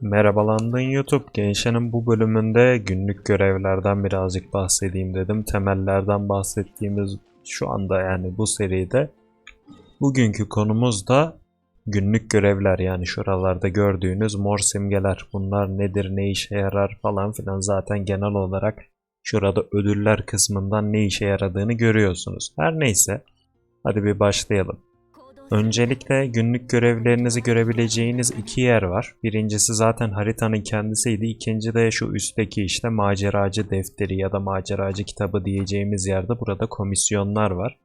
Merhabalandın YouTube. Gençlerin bu bölümünde günlük görevlerden birazcık bahsedeyim dedim. Temellerden bahsettiğimiz şu anda yani bu seride. Bugünkü konumuz da günlük görevler yani şuralarda gördüğünüz mor simgeler. Bunlar nedir, ne işe yarar falan filan zaten genel olarak şurada ödüller kısmından ne işe yaradığını görüyorsunuz. Her neyse hadi bir başlayalım. Öncelikle günlük görevlerinizi görebileceğiniz iki yer var. Birincisi zaten haritanın kendisiydi. İkinci de şu üstteki işte maceracı defteri ya da maceracı kitabı diyeceğimiz yerde burada komisyonlar var.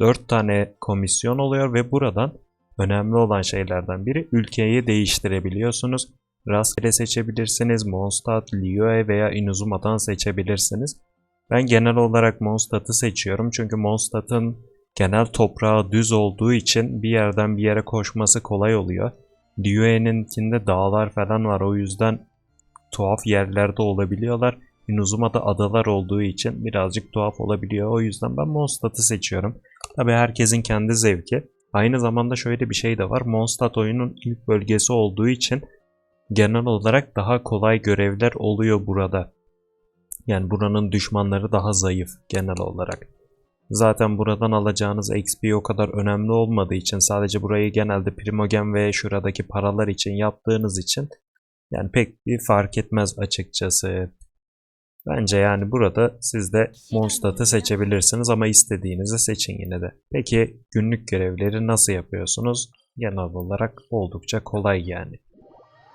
4 tane komisyon oluyor ve buradan önemli olan şeylerden biri ülkeyi değiştirebiliyorsunuz. Rastgele seçebilirsiniz. Mondstadt, Liyue veya Inazuma'dan seçebilirsiniz. Ben genel olarak Mondstadt'ı seçiyorum çünkü Mondstadt'ın genel toprağı düz olduğu için bir yerden bir yere koşması kolay oluyor. Liyue'ninkinde dağlar falan var o yüzden tuhaf yerlerde olabiliyorlar. Inazuma'da adalar olduğu için birazcık tuhaf olabiliyor. O yüzden ben Mondstadt'ı seçiyorum. Tabi herkesin kendi zevki. Aynı zamanda şöyle bir şey de var. Mondstadt oyunun ilk bölgesi olduğu için genel olarak daha kolay görevler oluyor burada. Yani buranın düşmanları daha zayıf genel olarak. Zaten buradan alacağınız XP o kadar önemli olmadığı için sadece burayı genelde primogen ve şuradaki paralar için yaptığınız için yani pek bir fark etmez açıkçası. Bence yani burada siz de Mondstadt'ı seçebilirsiniz ama istediğinizi seçin yine de. Peki günlük görevleri nasıl yapıyorsunuz? Genel olarak oldukça kolay yani.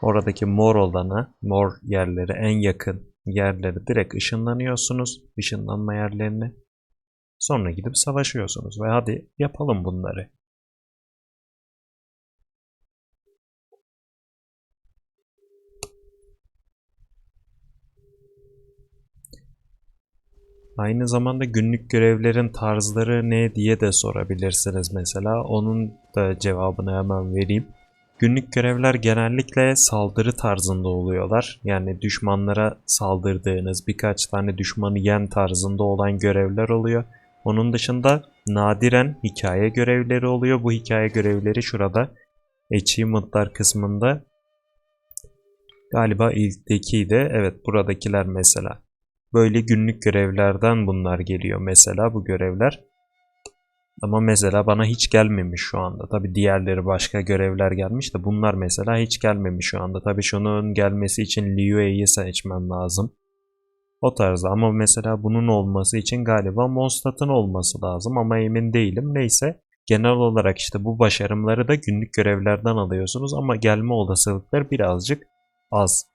Oradaki mor olana, mor yerleri en yakın yerleri direkt ışınlanıyorsunuz. Işınlanma yerlerini. Sonra gidip savaşıyorsunuz ve hadi yapalım bunları. Aynı zamanda günlük görevlerin tarzları ne diye de sorabilirsiniz mesela. Onun da cevabını hemen vereyim. Günlük görevler genellikle saldırı tarzında oluyorlar. Yani düşmanlara saldırdığınız birkaç tane düşmanı yen tarzında olan görevler oluyor. Onun dışında nadiren hikaye görevleri oluyor. Bu hikaye görevleri şurada achievement'lar kısmında galiba ilktekiydi. Evet buradakiler mesela. Böyle günlük görevlerden bunlar geliyor mesela bu görevler. Ama mesela bana hiç gelmemiş şu anda. Tabi diğerleri başka görevler gelmiş de bunlar mesela hiç gelmemiş şu anda. Tabi şunun gelmesi için Liyue'yi seçmem lazım. O tarzda ama mesela bunun olması için galiba Mondstadt'ın olması lazım ama emin değilim. Neyse genel olarak işte bu başarımları da günlük görevlerden alıyorsunuz ama gelme olasılıkları birazcık az.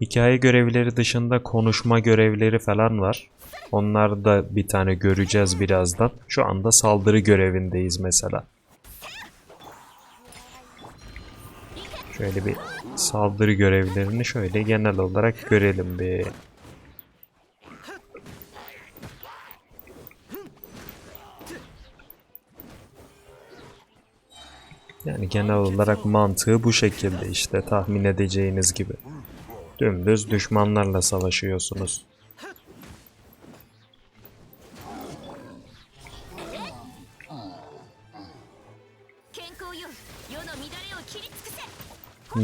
Hikaye görevleri dışında konuşma görevleri falan var. Onları da bir tane göreceğiz birazdan. Şu anda saldırı görevindeyiz mesela. Şöyle bir saldırı görevlerini şöyle genel olarak görelim bir. Yani genel olarak mantığı bu şekilde işte tahmin edeceğiniz gibi. Dümdüz düşmanlarla savaşıyorsunuz.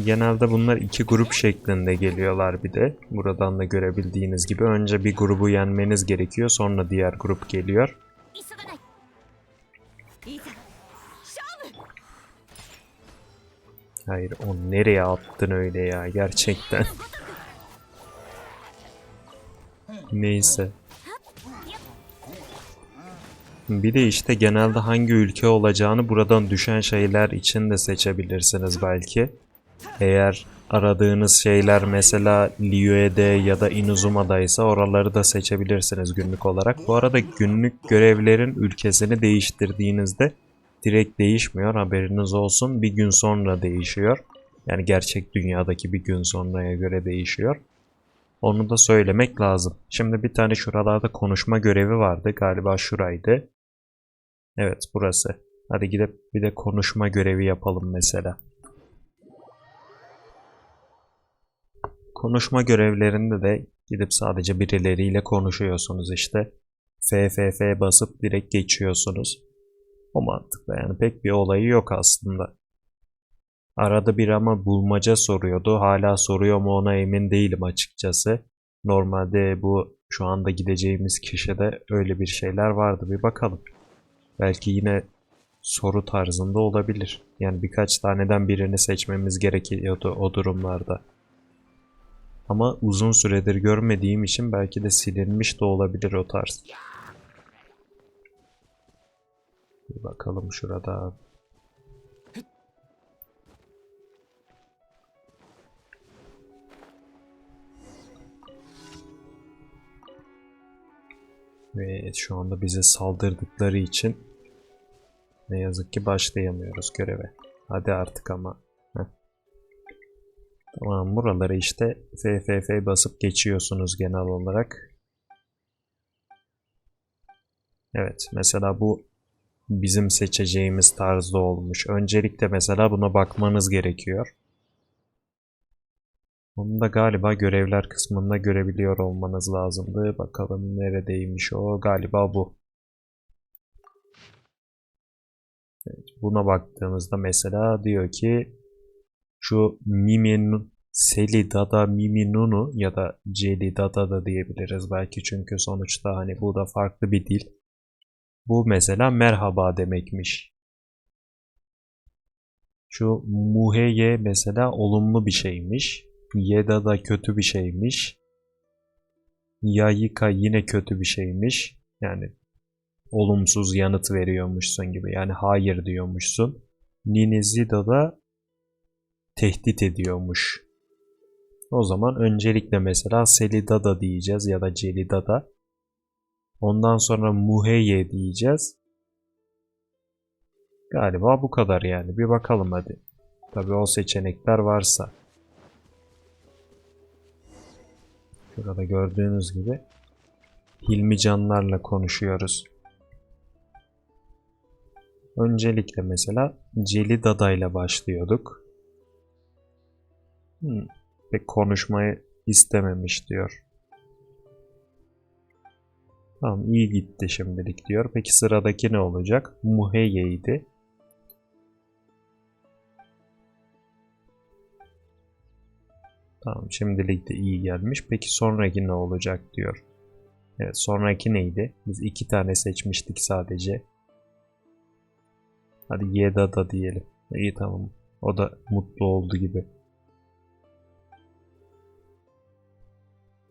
Genelde bunlar iki grup şeklinde geliyorlar bir de. Buradan da görebildiğiniz gibi. Önce bir grubu yenmeniz gerekiyor. Sonra diğer grup geliyor. Hayır o nereye attın öyle ya gerçekten. Neyse. Bir de işte genelde hangi ülke olacağını buradan düşen şeyler için de seçebilirsiniz belki. Eğer aradığınız şeyler mesela Liyue'de ya da Inazuma'daysa oraları da seçebilirsiniz günlük olarak. Bu arada günlük görevlerin ülkesini değiştirdiğinizde direkt değişmiyor haberiniz olsun. Bir gün sonra değişiyor. Yani gerçek dünyadaki bir gün sonraya göre değişiyor. Onu da söylemek lazım. Şimdi bir tane şuralarda konuşma görevi vardı. Galiba şuraydı. Evet burası. Hadi gidip bir de konuşma görevi yapalım mesela. Konuşma görevlerinde de gidip sadece birileriyle konuşuyorsunuz işte. FFF basıp direkt geçiyorsunuz. O mantıkla yani pek bir olayı yok aslında. Arada bir ama bulmaca soruyordu. Hala soruyor mu ona emin değilim açıkçası. Normalde bu şu anda gideceğimiz kişide öyle bir şeyler vardı. Bir bakalım. Belki yine soru tarzında olabilir. Yani birkaç taneden birini seçmemiz gerekiyordu o durumlarda. Ama uzun süredir görmediğim için belki de silinmiş de olabilir o tarz. Bir bakalım şurada. Ve şu anda bize saldırdıkları için ne yazık ki başlayamıyoruz göreve. Hadi artık ama. Tamam buraları işte FFF basıp geçiyorsunuz genel olarak. Evet mesela bu bizim seçeceğimiz tarzda olmuş. Öncelikle mesela buna bakmanız gerekiyor. Onu da galiba görevler kısmında görebiliyor olmanız lazımdı. Bakalım neredeymiş o. Galiba bu. Evet, buna baktığımızda mesela diyor ki şu Mimin Selidada Miminunu ya da Celidada da diyebiliriz belki çünkü sonuçta hani bu da farklı bir dil. Bu mesela merhaba demekmiş. Şu muheye mesela olumlu bir şeymiş. Yeda da kötü bir şeymiş. Yayika yine kötü bir şeymiş. Yani olumsuz yanıt veriyormuşsun gibi. Yani hayır diyormuşsun. Ninizida da tehdit ediyormuş. O zaman öncelikle mesela Selidada diyeceğiz ya da Celidada. Ondan sonra Muheye diyeceğiz. Galiba bu kadar yani. Bir bakalım hadi. Tabi o seçenekler varsa. Şurada gördüğünüz gibi Hilmi Canlarla konuşuyoruz. Öncelikle mesela Celi Dada ile başlıyorduk. Hmm, pek konuşmayı istememiş diyor. Tamam iyi gitti şimdilik diyor. Peki sıradaki ne olacak? Muheyye'ydi. Tamam şimdilik de iyi gelmiş. Peki sonraki ne olacak diyor. Evet sonraki neydi? Biz iki tane seçmiştik sadece. Hadi Yeda da diyelim. İyi tamam. O da mutlu oldu gibi.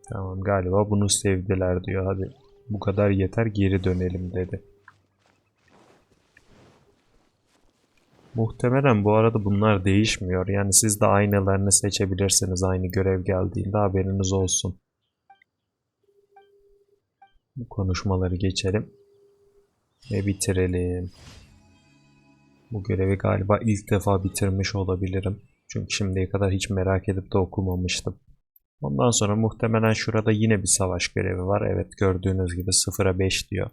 Tamam galiba bunu sevdiler diyor. Hadi bu kadar yeter geri dönelim dedi. Muhtemelen bu arada bunlar değişmiyor. Yani siz de aynalarını seçebilirsiniz aynı görev geldiğinde haberiniz olsun. Bu konuşmaları geçelim. Ve bitirelim. Bu görevi galiba ilk defa bitirmiş olabilirim. Çünkü şimdiye kadar hiç merak edip de okumamıştım. Ondan sonra muhtemelen şurada yine bir savaş görevi var. Evet gördüğünüz gibi 0'a 5 diyor.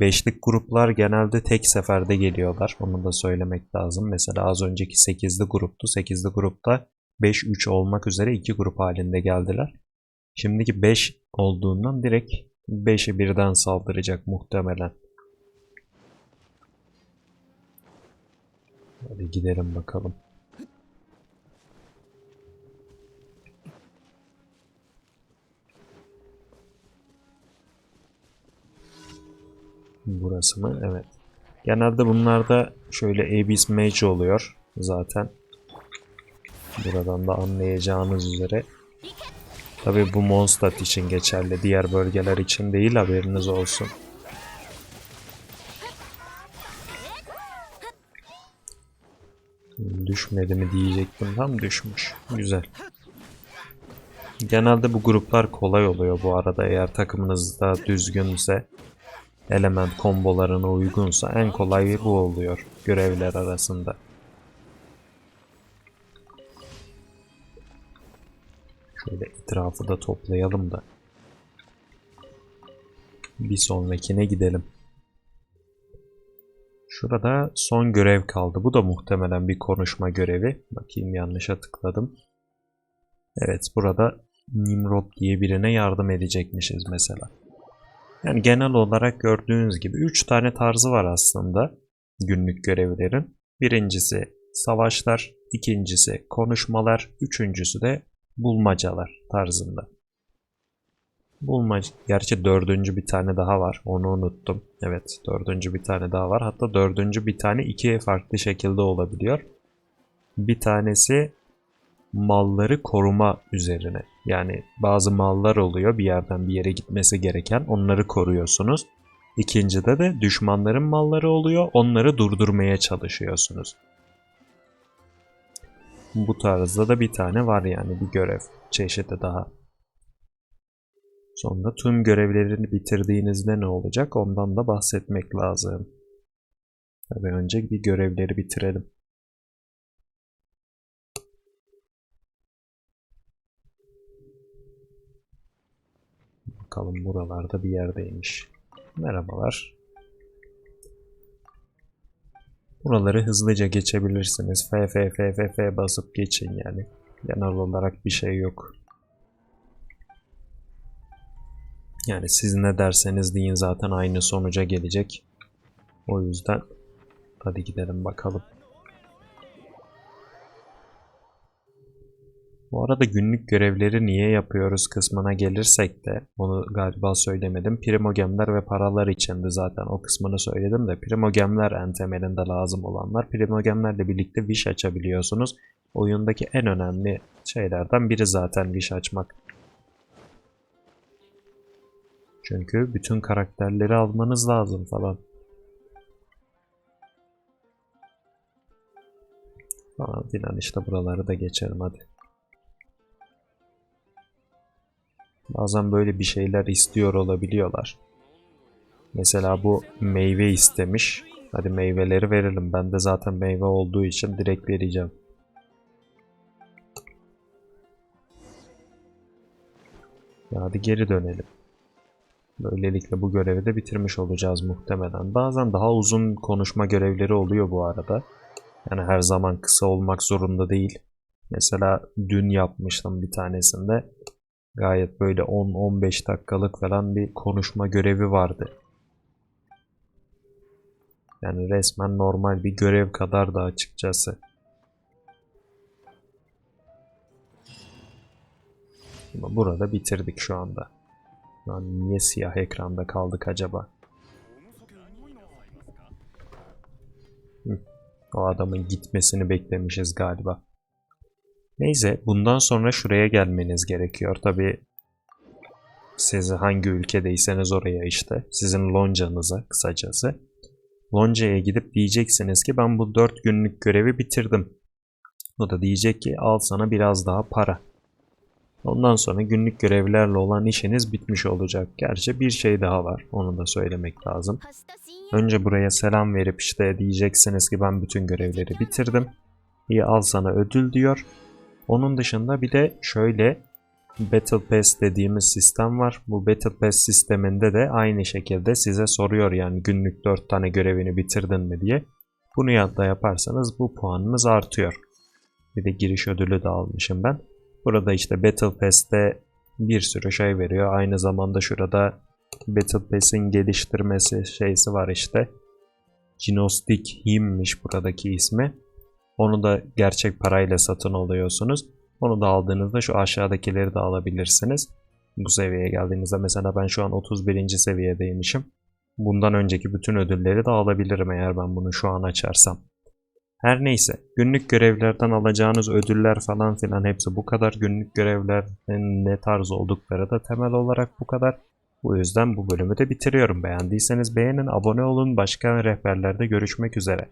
Beşlik gruplar genelde tek seferde geliyorlar. Onu da söylemek lazım. Mesela az önceki 8'li gruptu. 8'li grupta 5-3 olmak üzere iki grup halinde geldiler. Şimdiki 5 olduğundan direkt 5'i birden saldıracak muhtemelen. Hadi gidelim bakalım. Burası mı? Evet. Genelde bunlarda şöyle Abyss Mage oluyor zaten. Buradan da anlayacağınız üzere. Tabi bu Mondstadt için geçerli. Diğer bölgeler için değil haberiniz olsun. Düşmedi mi diyecektim tam düşmüş. Güzel. Genelde bu gruplar kolay oluyor bu arada eğer takımınız da düzgünse element kombolarına uygunsa en kolay bu oluyor görevler arasında. Şöyle etrafı da toplayalım da bir sonrakine gidelim. Şurada son görev kaldı. Bu da muhtemelen bir konuşma görevi. Bakayım yanlışa tıkladım. Evet burada Nimrod diye birine yardım edecekmişiz mesela. Yani genel olarak gördüğünüz gibi 3 tane tarzı var aslında günlük görevlerin. Birincisi savaşlar, ikincisi konuşmalar, üçüncüsü de bulmacalar tarzında. Bulmaca, gerçi dördüncü bir tane daha var. Onu unuttum. Evet, dördüncü bir tane daha var. Hatta dördüncü bir tane iki farklı şekilde olabiliyor. Bir tanesi malları koruma üzerine. Yani bazı mallar oluyor bir yerden bir yere gitmesi gereken. Onları koruyorsunuz. İkincide de düşmanların malları oluyor. Onları durdurmaya çalışıyorsunuz. Bu tarzda da bir tane var yani bir görev çeşidi daha. Sonra tüm görevlerini bitirdiğinizde ne olacak ondan da bahsetmek lazım. Tabii önce bir görevleri bitirelim. Bakalım buralarda bir yerdeymiş. Merhabalar. Buraları hızlıca geçebilirsiniz. F F F F F basıp geçin yani. Genel olarak bir şey yok. Yani siz ne derseniz deyin zaten aynı sonuca gelecek. O yüzden hadi gidelim bakalım. Bu arada günlük görevleri niye yapıyoruz kısmına gelirsek de onu galiba söylemedim. Primogemler ve paralar içindi zaten o kısmını söyledim de primogemler en temelinde lazım olanlar. Primogemlerle birlikte wish açabiliyorsunuz. Oyundaki en önemli şeylerden biri zaten wish açmak. Çünkü bütün karakterleri almanız lazım falan. Falan filan işte buraları da geçelim hadi. Bazen böyle bir şeyler istiyor olabiliyorlar. Mesela bu meyve istemiş. Hadi meyveleri verelim. Ben de zaten meyve olduğu için direkt vereceğim. Hadi geri dönelim. Böylelikle bu görevi de bitirmiş olacağız muhtemelen. Bazen daha uzun konuşma görevleri oluyor bu arada. Yani her zaman kısa olmak zorunda değil. Mesela dün yapmıştım bir tanesinde. Gayet böyle 10-15 dakikalık falan bir konuşma görevi vardı. Yani resmen normal bir görev kadar da açıkçası. Ama burada bitirdik şu anda. Lan niye siyah ekranda kaldık acaba? Hı. O adamın gitmesini beklemişiz galiba. Neyse bundan sonra şuraya gelmeniz gerekiyor. Tabi siz hangi ülkedeyseniz oraya işte. Sizin loncanıza kısacası. Loncaya gidip diyeceksiniz ki ben bu 4 günlük görevi bitirdim. O da diyecek ki al sana biraz daha para. Ondan sonra günlük görevlerle olan işiniz bitmiş olacak. Gerçi bir şey daha var. Onu da söylemek lazım. Önce buraya selam verip işte diyeceksiniz ki ben bütün görevleri bitirdim. İyi al sana ödül diyor. Onun dışında bir de şöyle Battle Pass dediğimiz sistem var. Bu Battle Pass sisteminde de aynı şekilde size soruyor yani günlük 4 tane görevini bitirdin mi diye. Bunu da yaparsanız bu puanınız artıyor. Bir de giriş ödülü de almışım ben. Burada işte Battle Pass'te bir sürü şey veriyor. Aynı zamanda şurada Battle Pass'in geliştirmesi şeysi var işte. Gnostic Him'miş buradaki ismi. Onu da gerçek parayla satın alıyorsunuz. Onu da aldığınızda şu aşağıdakileri de alabilirsiniz. Bu seviyeye geldiğinizde mesela ben şu an 31. seviyedeymişim. Bundan önceki bütün ödülleri de alabilirim eğer ben bunu şu an açarsam. Her neyse günlük görevlerden alacağınız ödüller falan filan hepsi bu kadar. Günlük görevlerin ne tarz oldukları da temel olarak bu kadar. Bu yüzden bu bölümü de bitiriyorum. Beğendiyseniz beğenin, abone olun. Başka rehberlerde görüşmek üzere.